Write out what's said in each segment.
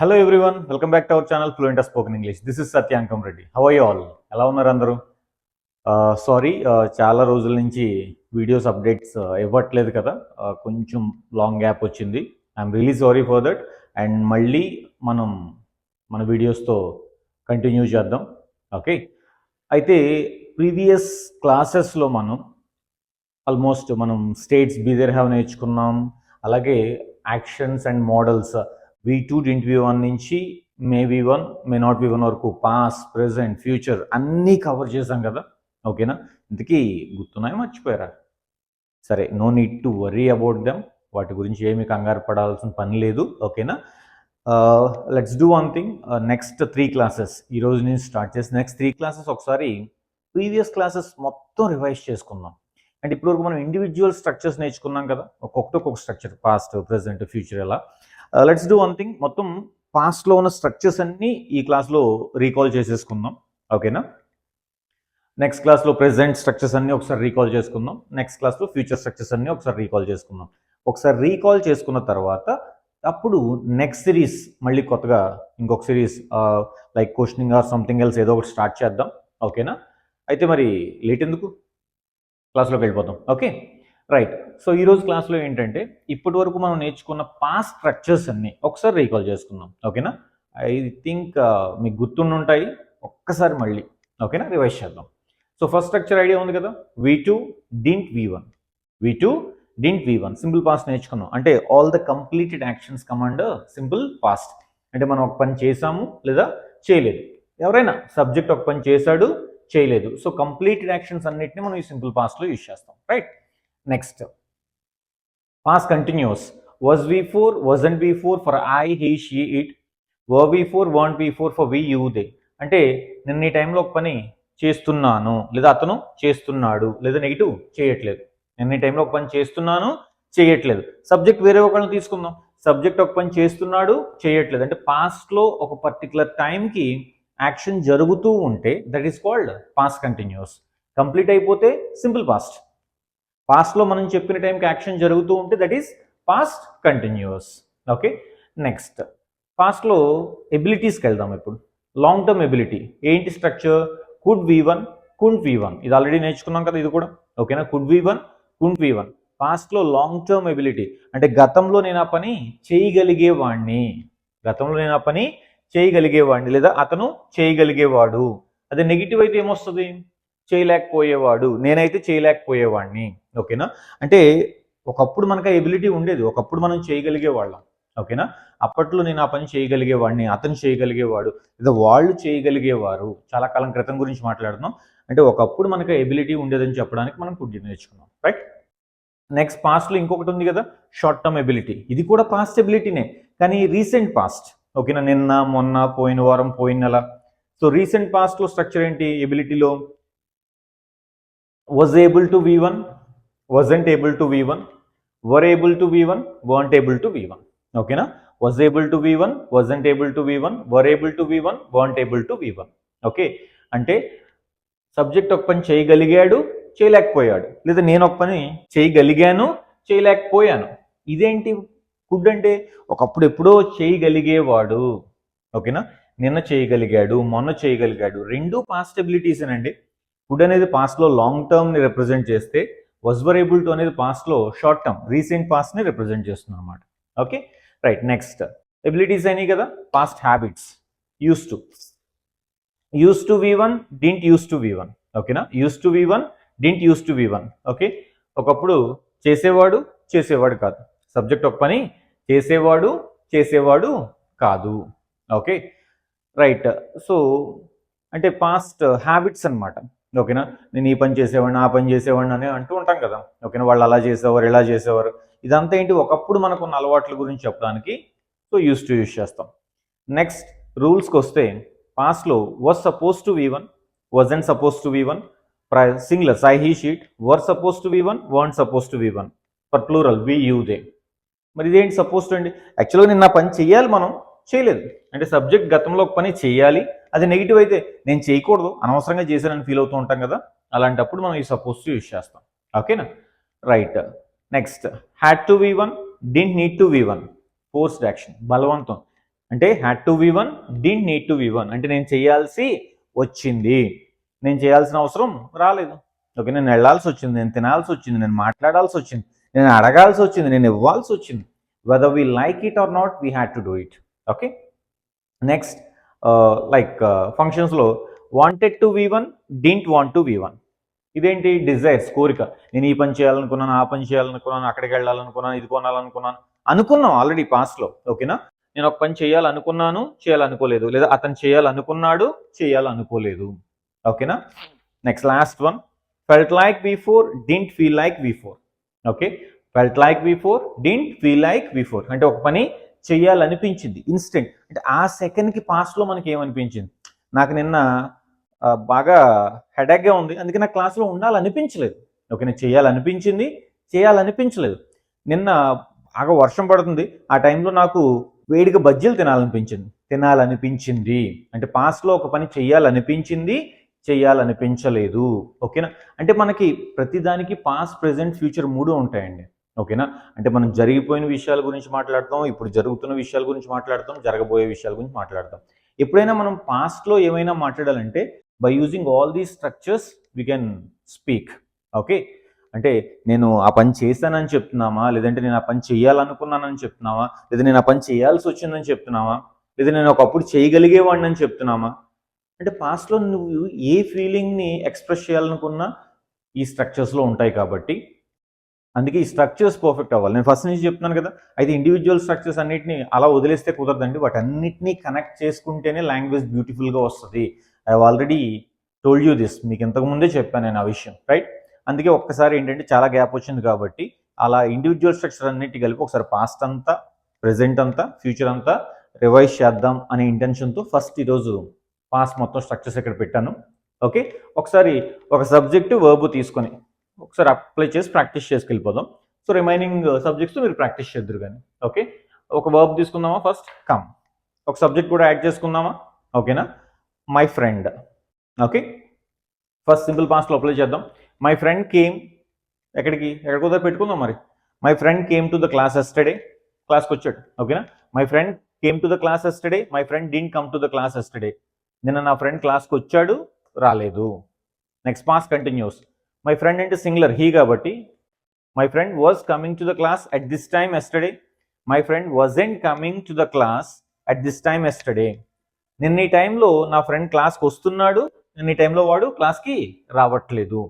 Hello everyone welcome back to our channel fluent spoken English this is Satyankam Reddy how I all ఎలా ఉన్నారు అందరూ? Uh, sorry uh, చాలా రోజుల నుంచి videos updates uh, ఇవ్వట్లేదు కదా. కొంచెం లాంగ్ గ్యాప్ వచ్చింది. I'm really sorry for that and మళ్ళీ మనం మన వీడియోస్తో కంటిన్యూ చేద్దాం. ఓకే అయితే ప్రీవియస్ క్లాసెస్లో మనం ఆల్మోస్ట్ మనం స్టేట్స్ బీదర్ హ్యావ్ నేర్చుకున్నాం. అలాగే actions and modals V two didn't V one నుంచి may V one may not V one వరకు పాస్ట్ ప్రెసెంట్ ఫ్యూచర్ అన్నీ కవర్ చేశాం కదా. ఓకేనా? ఇంతకీ గుర్తున్నాయి మర్చిపోయారా? సరే no need to worry about them వాటి గురించి ఏమి కంగారు పడాల్సిన పని లేదు. ఓకేనా? Let's do one thing next three classes ఈ రోజు నుంచి స్టార్ట్ చేసి నెక్స్ట్ త్రీ క్లాసెస్ ఒకసారి ప్రీవియస్ క్లాసెస్ మొత్తం రివైజ్ చేసుకుందాం. అండ్ ఇప్పటివరకు మనం ఇండివిజువల్ స్ట్రక్చర్స్ నేర్చుకున్నాం కదా. ఒక్కొక్కటి ఒక్కొక్క స్ట్రక్చర్ పాస్ట్ ప్రెసెంట్ ఫ్యూచర్ ఎలా? లెట్స్ డూ వన్ థింగ్ మొత్తం పాస్ట్లో ఉన్న స్ట్రక్చర్స్ అన్నీ ఈ క్లాస్లో రీకాల్ చేసేసుకుందాం. ఓకేనా నెక్స్ట్ క్లాస్లో ప్రెసెంట్ స్ట్రక్చర్స్ అన్నీ ఒకసారి రీకాల్ చేసుకుందాం. నెక్స్ట్ క్లాస్లో ఫ్యూచర్ స్ట్రక్చర్స్ అన్నీ ఒకసారి రీకాల్ చేసుకుందాం. ఒకసారి రీకాల్ చేసుకున్న తర్వాత అప్పుడు నెక్స్ట్ సిరీస్ మళ్ళీ కొత్తగా ఇంకొక series like questioning or something else ఏదో ఒకటి స్టార్ట్ చేద్దాం. ఓకేనా అయితే మరి లేట్ ఎందుకు? క్లాస్లోకి వెళ్ళిపోతాం. ఓకే రైట్ సో ఈరోజు క్లాస్లో ఏంటంటే ఇప్పటి వరకు మనం నేర్చుకున్న పాస్ట్ స్ట్రక్చర్స్ అన్నీ ఒకసారి రీకాల్ చేసుకుందాం. ఓకేనా ఐ థింక్ మీకు గుర్తుండుంటాయి ఒక్కసారి మళ్ళీ. ఓకేనా రివైజ్ చేద్దాం. సో ఫస్ట్ స్ట్రక్చర్ ఐడియా ఉంది కదా? V two didn't V one V two didn't V one simple past నేర్చుకున్నాం. అంటే all the completed actions command simple past అంటే మనం ఒక పని చేసాము లేదా చేయలేదు. ఎవరైనా సబ్జెక్ట్ ఒక పని చేశాడు చేయలేదు. సో కంప్లీటెడ్ యాక్షన్స్ అన్నిటిని మనం ఈ సింపుల్ పాస్ట్లో యూజ్ చేస్తాం. Right next past continuous was V four wasn't V four for I he she it were V four weren't V four for we you they అంటే నిన్న ఈ టైంలో ఒక పని చేస్తున్నాను. లేదా అతను చేస్తున్నాడు. లేదా నెగిటివ్ చేయట్లేదు. నిన్న ఈ టైంలో ఒక పని చేస్తున్నాను చేయట్లేదు. సబ్జెక్ట్ వేరే ఒకళ్ళని తీసుకుందాం. సబ్జెక్ట్ ఒక పని చేస్తున్నాడు చేయట్లేదు. అంటే పాస్ట్లో ఒక పర్టికులర్ టైంకి యాక్షన్ జరుగుతూ ఉంటే that is called past continuous complete అయిపోతే సింపుల్ పాస్ట్ పాస్ట్లో మనం చెప్పిన టైంకి యాక్షన్ జరుగుతూ ఉంటే that is past continuous okay next పాస్ట్లో ఎబిలిటీస్కి వెళ్దాం ఇప్పుడు. లాంగ్ టర్మ్ ఎబిలిటీ ఏంటి structure could V one couldn't V one ఇది ఆల్రెడీ నేర్చుకున్నాం కదా ఇది కూడా. ఓకేనా could V one couldn't V one పాస్ట్లో లాంగ్ టర్మ్ ఎబిలిటీ అంటే గతంలో నేను ఆ పని చేయగలిగేవాడిని గతంలో నేను ఆ పని చేయగలిగేవాడిని లేదా అతను చేయగలిగేవాడు. అదే నెగిటివ్ అయితే ఏమొస్తుంది? చేయలేకపోయేవాడు. నేనైతే చేయలేకపోయేవాడిని. ఓకేనా? అంటే ఒకప్పుడు మనకు ఆ ఎబిలిటీ ఉండేది. ఒకప్పుడు మనం చేయగలిగేవాళ్ళం. ఓకేనా? అప్పట్లో నేను ఆ పని చేయగలిగేవాడిని అతను చేయగలిగేవాడు లేదా వాళ్ళు చేయగలిగేవారు. చాలా కాలం క్రితం గురించి మాట్లాడుతున్నాం. అంటే ఒకప్పుడు మనకు ఎబిలిటీ ఉండేదని చెప్పడానికి మనం కుడ్డి నేర్చుకున్నాం. రైట్ నెక్స్ట్ పాస్ట్లో ఇంకొకటి ఉంది కదా? షార్ట్ టర్మ్ ఎబిలిటీ ఇది కూడా పాస్ట్ ఎబిలిటీనే కానీ రీసెంట్ పాస్ట్ ఓకేనా? నిన్న మొన్న పోయిన వారం పోయిన నెల. సో రీసెంట్ పాస్ట్లో స్ట్రక్చర్ ఏంటి? ఎబిలిటీలో was able to V one wasn't able to v1 were able to v1 weren't able to v1 ఓకేనా was able to v1 wasn't able to v1 were able to v1 weren't able to v1 okay అంటే subject ఒక పని చేయగలిగాడు చేయలేకపోయాడు. లేదా నేను ఒక పని చేయగలిగాను చేయలేకపోయాను. ఇదేంటి గుడ్ అంటే? ఒకప్పుడు ఎప్పుడో చేయగలిగేవాడు. ఓకేనా నిన్న చేయగలిగాడు మొన్న చేయగలిగాడు. రెండు పాసిబిలిటీస్ అండి ఫుడ్ అనేది పాస్ట్లో లాంగ్ టర్మ్ని రిప్రజెంట్ చేస్తే వజ్ టు అనేది పాస్ట్లో షార్ట్ టర్మ్ రీసెంట్ పాస్ట్ని రిప్రజెంట్ చేస్తుంది అనమాట ఓకే రైట్ నెక్స్ట్ ఎబిలిటీస్ అయినాయి కదా? Past habits used to used to V one didn't use to V one ఓకేనా used to V one didn't use to V one okay ఒకప్పుడు చేసేవాడు చేసేవాడు కాదు. సబ్జెక్ట్ ఒక పని చేసేవాడు చేసేవాడు కాదు. ఓకే రైట్ సో అంటే పాస్ట్ హ్యాబిట్స్ అన్నమాట. ఓకేనా? నేను ఈ పని చేసేవాడిని ఆ పని చేసేవాడిని అని అంటూ ఉంటాం కదా. ఓకేనా? వాళ్ళు అలా చేసేవారు ఇలా చేసేవారు. ఇదంతా ఏంటి? ఒకప్పుడు మనకున్న అలవాట్ల గురించి చెప్పడానికి సో యూస్ టు యూస్ చేస్తాం. నెక్స్ట్ రూల్స్కి వస్తే పాస్ట్లో were supposed to V one wasn't supposed to V one singular I he she it were supposed to V one weren't supposed to V one for plural we you they మరి ఇదేంటి suppose to అండి? యాక్చువల్గా నేను పని చేయాలి మనం? చేయలేదు. అంటే సబ్జెక్ట్ గతంలో ఒక పని చేయాలి అది నెగిటివ్ అయితే నేను చేయకూడదు అనవసరంగా చేశానని ఫీల్ అవుతూ ఉంటాం కదా అలాంటప్పుడు మనం ఈ సపోజ్ యూజ్ చేస్తాం. ఓకేనా right next had to V one didn't need to V one forced action బలవంతం. అంటే had to V one didn't need to V one అంటే నేను చేయాల్సి వచ్చింది. నేను చేయాల్సిన అవసరం రాలేదు. ఓకే నేను వెళ్ళాల్సి వచ్చింది నేను తినాల్సి వచ్చింది నేను మాట్లాడాల్సి వచ్చింది నేను అడగాల్సి వచ్చింది నేను ఇవ్వాల్సి వచ్చింది. Whether we like it or not we had to do it okay next like ఫంక్షన్స్లో wanted to V one didn't want to V one ఇదేంటి? డిజైర్స్ కోరిక. నేను ఈ పని చేయాలనుకున్నాను ఆ పని చేయాలనుకున్నాను అక్కడికి వెళ్ళాలనుకున్నాను ఇది కొనాలనుకున్నాను అనుకున్నాం ఆల్రెడీ పాస్ట్లో ఓకేనా నేను ఒక పని చేయాలనుకున్నాను చేయాలనుకోలేదు. లేదా అతను చేయాలనుకున్నాడు చేయాలనుకోలేదు. ఓకేనా next last one felt like V four didn't feel like V four okay felt like V four didn't feel like V four అంటే ఒక పని చేయాలనిపించింది ఇన్స్టెంట్ అంటే ఆ సెకండ్కి పాస్లో మనకి ఏమనిపించింది? నాకు నిన్న బాగా హెడేక్గా ఉంది. అందుకే నా క్లాస్లో ఉండాలనిపించలేదు. ఓకే నేను చేయాలనిపించింది చేయాలనిపించలేదు. నిన్న బాగా వర్షం పడుతుంది. ఆ టైంలో నాకు వేడిగా బజ్జీలు తినాలనిపించింది. తినాలనిపించింది. అంటే పాస్ట్లో ఒక పని చేయాలనిపించింది చేయాలనిపించలేదు. ఓకేనా? అంటే మనకి ప్రతిదానికి పాస్ట్ ప్రజెంట్ ఫ్యూచర్ మూడు ఉంటాయండి. ఓకేనా? అంటే మనం జరిగిపోయిన విషయాల గురించి మాట్లాడతాం ఇప్పుడు జరుగుతున్న విషయాల గురించి మాట్లాడతాం జరగబోయే విషయాల గురించి మాట్లాడతాం. ఎప్పుడైనా మనం పాస్ట్లో ఏమైనా మాట్లాడాలంటే by using all these structures we can speak okay? అంటే నేను ఆ పని చేశానని చెప్తున్నామా లేదంటే నేను ఆ పని చేయాలనుకున్నానని చెప్తున్నావా? లేదా నేను ఆ పని చేయాల్సి వచ్చిందని చెప్తున్నావా? లేదా నేను ఒకప్పుడు చేయగలిగేవాడిని అని చెప్తున్నామా అంటే పాస్ట్లో నువ్వు ఏ ఫీలింగ్ని ఎక్స్ప్రెస్ చేయాలనుకున్నా ఈ స్ట్రక్చర్స్లో ఉంటాయి కాబట్టి అందుకే ఈ స్ట్రక్చర్స్ పర్ఫెక్ట్ అవ్వాలి. నేను ఫస్ట్ నుంచి చెప్తున్నాను కదా అయితే ఇండివిజువల్ స్ట్రక్చర్స్ అన్నిటిని అలా వదిలేస్తే కుదరదండి. వాటి అన్నిటినీ కనెక్ట్ చేసుకుంటేనే లాంగ్వేజ్ బ్యూటిఫుల్గా వస్తుంది. I already told you this మీకు ఇంతకు ముందే చెప్పాను నేను ఆ విషయం రైట్ అందుకే ఒక్కసారి ఏంటంటే చాలా గ్యాప్ వచ్చింది కాబట్టి అలా ఇండివిజువల్ స్ట్రక్చర్ అన్నిటి కలిపి ఒకసారి పాస్ట్ అంతా ప్రెసెంట్ అంతా ఫ్యూచర్ అంతా రివైజ్ చేద్దాం అనే ఇంటెన్షన్తో ఫస్ట్ ఈరోజు పాస్ట్ మొత్తం స్ట్రక్చర్స్ ఇక్కడ పెట్టాను. ఓకే ఒకసారి ఒక సబ్జెక్టు వర్బు తీసుకొని ఒకసారి అప్లై చేసి ప్రాక్టీస్ చేసుకెళ్ళిపోదాం. సో రిమైనింగ్ సబ్జెక్ట్స్ మీరు ప్రాక్టీస్ చేద్దరు కానీ. ఓకే ఒక వర్బ్ తీసుకుందామా ఫస్ట్ కమ్ ఒక సబ్జెక్ట్ కూడా యాడ్ చేసుకుందామా? ఓకేనా my friend okay first simple పాస్ట్లో అప్లై చేద్దాం. మై ఫ్రెండ్ కేమ్ ఎక్కడికి? ఎక్కడ కుదర పెట్టుకుందాం మరి. My friend came to the class yesterday క్లాస్కి వచ్చాడు. ఓకేనా my friend came to the class yesterday my friend didn't come to the class yesterday నిన్న నా ఫ్రెండ్ క్లాస్కి వచ్చాడు. రాలేదు. Next past continuous my friend అంటే సింగులర్ హీ కాబట్టి. My friend was coming to the class at this time yesterday my friend wasn't coming to the class at this time yesterday నిన్న ఈ టైంలో నా ఫ్రెండ్ క్లాస్కి వస్తున్నాడు. నిన్న ఈ టైంలో వాడు క్లాస్కి రావట్లేదు.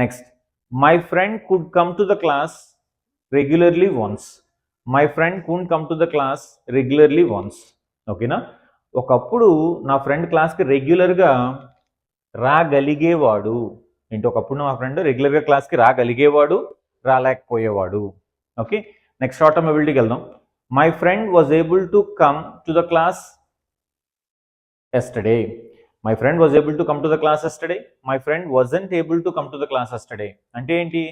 Next my friend could come to the class regularly once my friend could come to the class regularly once ఓకేనా ఒకప్పుడు నా ఫ్రెండ్ క్లాస్కి రెగ్యులర్గా రాగలిగేవాడు. ఏంటి? ఒకప్పుడు మా ఫ్రెండ్ రెగ్యులర్గా క్లాస్కి రాగలిగేవాడు రాలేకపోయేవాడు. ఓకే నెక్స్ట్ ఆటోమొబిలిటీకి వెళ్దాం. My friend was able to come to the class yesterday my friend was able to come to the class yesterday my friend wasn't able to come to the class yesterday అంటే ఏంటి?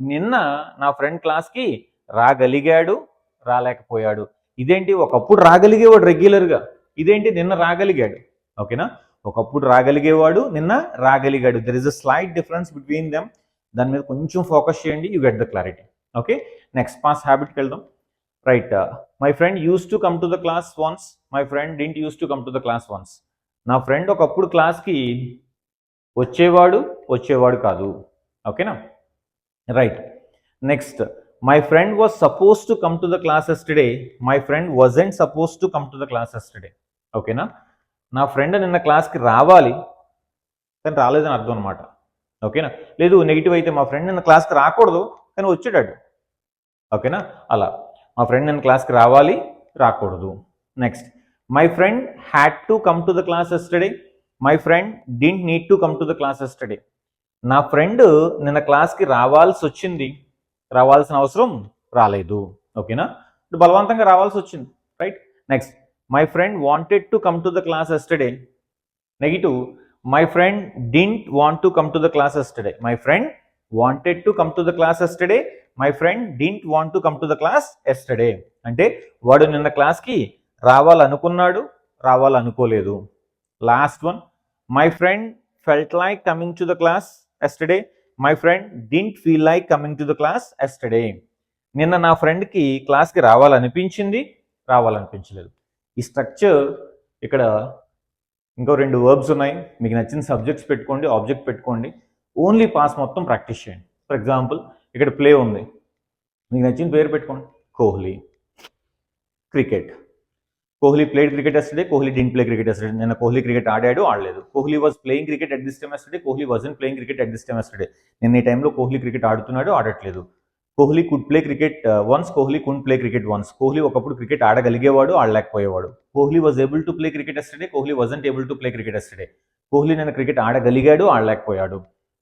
నిన్న నా friend క్లాస్కి రాగలిగాడు రాలేకపోయాడు. ఇదేంటి? ఒకప్పుడు రాగలిగేవాడు రెగ్యులర్గా ఇదేంటి? నిన్న రాగలిగాడు. ఓకేనా ఒకప్పుడు రాగలిగేవాడు నిన్న రాగలిగాడు. There is a slight difference between them దాని మీద కొంచెం ఫోకస్ చేయండి you get the clarity okay next past హ్యాబిట్కి వెళ్దాం. Right my friend used to come to the class once my friend didn't use to come to the class once నా friend ఒకప్పుడు క్లాస్కి వచ్చేవాడు వచ్చేవాడు కాదు. ఓకేనా right next my friend was supposed to come to the class yesterday my friend wasn't supposed to come to the class yesterday ఓకేనా నా friend నిన్న క్లాస్కి రావాలి. కానీ రాలేదని అర్థం అనమాట ఓకేనా లేదు నెగిటివ్ అయితే మా ఫ్రెండ్ నిన్న క్లాస్కి రాకూడదు కానీ వచ్చాడు ఓకేనా అలా. మా ఫ్రెండ్ నిన్న క్లాస్కి రావాలి రాకూడదు. Next my friend had to come to the class yesterday my friend didn't need to come to the class yesterday నా ఫ్రెండ్ నిన్న క్లాస్కి రావాల్సి వచ్చింది. రావాల్సిన అవసరం రాలేదు. ఓకేనా ఇప్పుడు బలవంతంగా రావాల్సి వచ్చింది. Right next my friend wanted to come to the class yesterday negative my friend didn't want to come to the class yesterday my friend wanted to come to the class yesterday my friend didn't want to come to the class yesterday అంటే వాడు నిన్న క్లాస్కి రావాలనుకున్నాడు రావాలనుకోలేదు. Last one my friend felt like coming to the class yesterday my friend didn't feel like coming to the class yesterday నిన్న నా ఫ్రెండ్కి క్లాస్కి రావాలనిపించింది రావాలనిపించలేదు. ఈ స్ట్రక్చర్ ఇక్కడ ఇంకో రెండు వర్బ్స్ ఉన్నాయి. మీకు నచ్చిన సబ్జెక్ట్స్ పెట్టుకోండి ఆబ్జెక్ట్ పెట్టుకోండి. ఓన్లీ పాస్ మొత్తం ప్రాక్టీస్ చేయండి. ఫర్ ఎగ్జాంపుల్ ఇక్కడ ప్లే ఉంది. మీకు నచ్చిన పేరు పెట్టుకోండి. Kohli cricket Kohli played cricket yesterday Kohli didn't play cricket yesterday నిన్న కోహ్లీ క్రికెట్ ఆడాడు ఆడలేదు. Kohli was playing cricket at this time yesterday Kohli wasn't playing cricket at this time yesterday నిన్న ఈ టైంలో కోహ్లీ క్రికెట్ ఆడుతున్నాడు ఆడట్లేదు. Kohli could play cricket once Kohli could play cricket once Kohli ఒకప్పుడు cricket ఆడగలిగేవాడు ఆడలేకపోయేవాడు. Kohli was able to play cricket yesterday Kohli wasn't able to play cricket yesterday Kohli నేను cricket ఆడగలిగాడు ఆడలేకపోయాడు.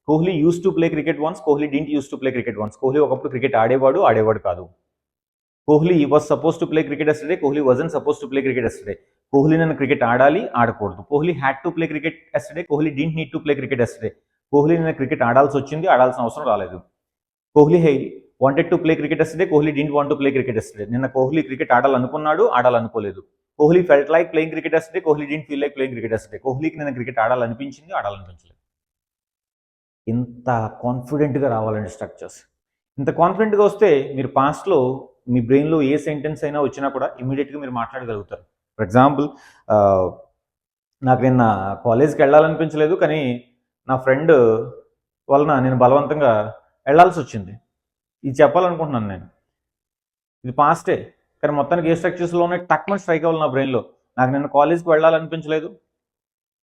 Kohli used to play cricket once Kohli didn't use to play cricket once Kohli ఒకప్పుడు cricket ఆడేవాడు ఆడేవాడు కాదు. Kohli was supposed to play cricket yesterday Kohli wasn't supposed to play cricket yesterday Kohli నన్ను cricket ఆడాలి ఆడకూడదు. Kohli had to play cricket yesterday Kohli didn't need to play cricket yesterday Kohli నేను cricket ఆడాల్సి వచ్చింది ఆడాల్సిన అవసరం రాలేదు. Kohli he wanted to play cricket yesterday Kohli didn't want to play cricket yesterday నిన్న కోహ్లీ క్రికెట్ ఆడాలనుకున్నాడు ఆడాలనుకోలేదు. Kohli felt like playing cricket yesterday Kohli didn't feel like playing cricket yesterday కోహ్లీకి నిన్న క్రికెట్ ఆడాలనిపించింది ఆడాలనిపించలేదు. ఇంత కాన్ఫిడెంట్గా రావాలండి స్ట్రక్చర్స్ ఇంత కాన్ఫిడెంట్గా వస్తే మీరు పాస్ట్లో మీ బ్రెయిన్లో ఏ సెంటెన్స్ అయినా వచ్చినా కూడా ఇమీడియట్గా మీరు మాట్లాడగలుగుతారు. ఫర్ ఎగ్జాంపుల్ నాకు నిన్న కాలేజ్కి వెళ్ళాలనిపించలేదు కానీ నా ఫ్రెండ్ వలన నేను బలవంతంగా వెళ్ళాల్సి వచ్చింది. ఇది చెప్పాలనుకుంటున్నాను నేను. ఇది పాస్టే కానీ మొత్తానికి ఏ స్ట్రక్చర్స్లోనే టక్మన్ స్ట్రైక్ అవ్వాలి నా బ్రెయిన్లో నాకు నిన్న కాలేజ్కి వెళ్ళాలనిపించలేదు.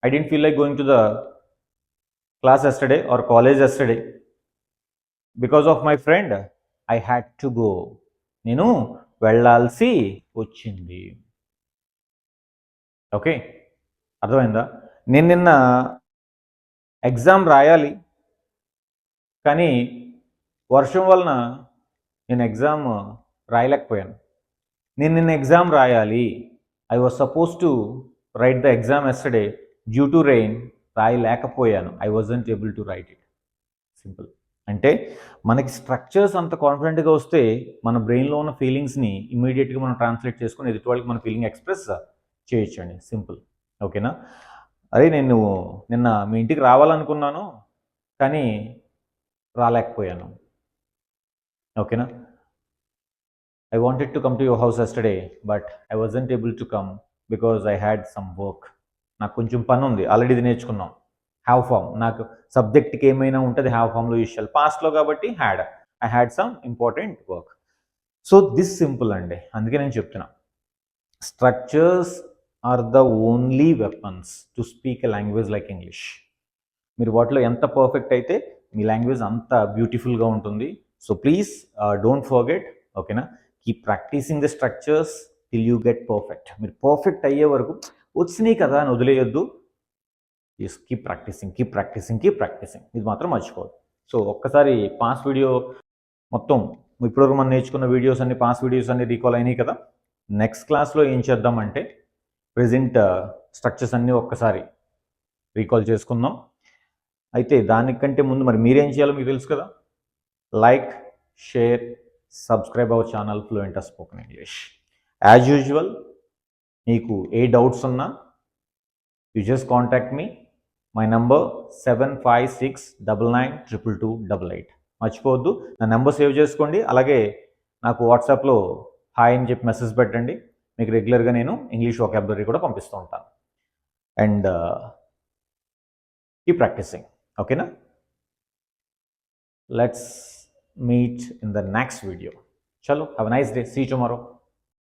I didn't feel like going to the class yesterday or college yesterday because of my friend I had to go నేను వెళ్ళాల్సి వచ్చింది. ఓకే అర్థమైందా? నేను నిన్న ఎగ్జామ్ రాయాలి. కానీ వర్షం వలన నేను ఎగ్జామ్ రాయలేకపోయాను. నేను నిన్న ఎగ్జామ్ రాయాలి. I was supposed to write the exam yesterday due to rain రాయలేకపోయాను. I wasn't able to write it simple అంటే మనకి స్ట్రక్చర్స్ అంత కాన్ఫిడెంట్గా వస్తే మన బ్రెయిన్లో ఉన్న ఫీలింగ్స్ని ఇమీడియట్గా మనం ట్రాన్స్లేట్ చేసుకొని ఎదుటి వాళ్ళకి మన ఫీలింగ్ ఎక్స్ప్రెస్ చేయొచ్చండి. సింపుల్ ఓకేనా అదే నేను నిన్న మీ ఇంటికి రావాలనుకున్నాను కానీ రాలేకపోయాను. ఓకేనా? I wanted to come to your house yesterday but I wasn't able to come because I had some work నాకు కొంచెం పని ఉంది ఆల్రెడీ ఇది నేర్చుకున్నాం. హ్యావ్ ఫామ్ నాకు సబ్జెక్ట్కి ఏమైనా ఉంటుంది హ్యావ్ ఫామ్లో యూజువల్ పాస్ట్లో కాబట్టి had I had some important work so this simple అండి. అందుకే నేను చెప్తున్నా. Structures are the only weapons to speak a language like English మీరు వాటిలో ఎంత పర్ఫెక్ట్ అయితే మీ లాంగ్వేజ్ అంత బ్యూటిఫుల్గా ఉంటుంది. సో ప్లీజ్ డోంట్ ఫర్గెట్ ఓకేనా keep practising the structures till you get perfect మీరు పర్ఫెక్ట్ అయ్యే వరకు వచ్చినాయి కదా అని వదిలేయొద్దు. Is keep practising keep practising keep practising ఇది మాత్రం మర్చిపోదు సో ఒక్కసారి పాస్ వీడియో మొత్తం ఇప్పటివరకు మనం నేర్చుకున్న వీడియోస్ అన్ని పాస్ వీడియోస్ అన్ని రీకాల్ అయినాయి కదా? నెక్స్ట్ క్లాస్లో ఏం చేద్దామంటే ప్రజెంట్ స్ట్రక్చర్స్ అన్నీ ఒక్కసారి రీకాల్ చేసుకుందాం. అయితే దానికంటే ముందు మరి మీరేం చేయాలో మీకు తెలుసు కదా? Like share subscribe our channel fluent spoken English as usual మీకు ఏ డౌట్స్ ఉన్నా you just contact me my number seven five six double nine triple two double eight మర్చిపోవద్దు నా నెంబర్ సేవ్ చేసుకోండి. అలాగే నాకు వాట్సాప్లో హాయ్ అని చెప్పి మెసేజ్ పెట్టండి. మీకు రెగ్యులర్గా నేను ఇంగ్లీష్ వొకాబులరీ కూడా పంపిస్తూ ఉంటాను. అండ్ ఈ ప్రాక్టీసింగ్ ఓకేనా let's meet in the next video. Chalo, have a nice day. See you tomorrow.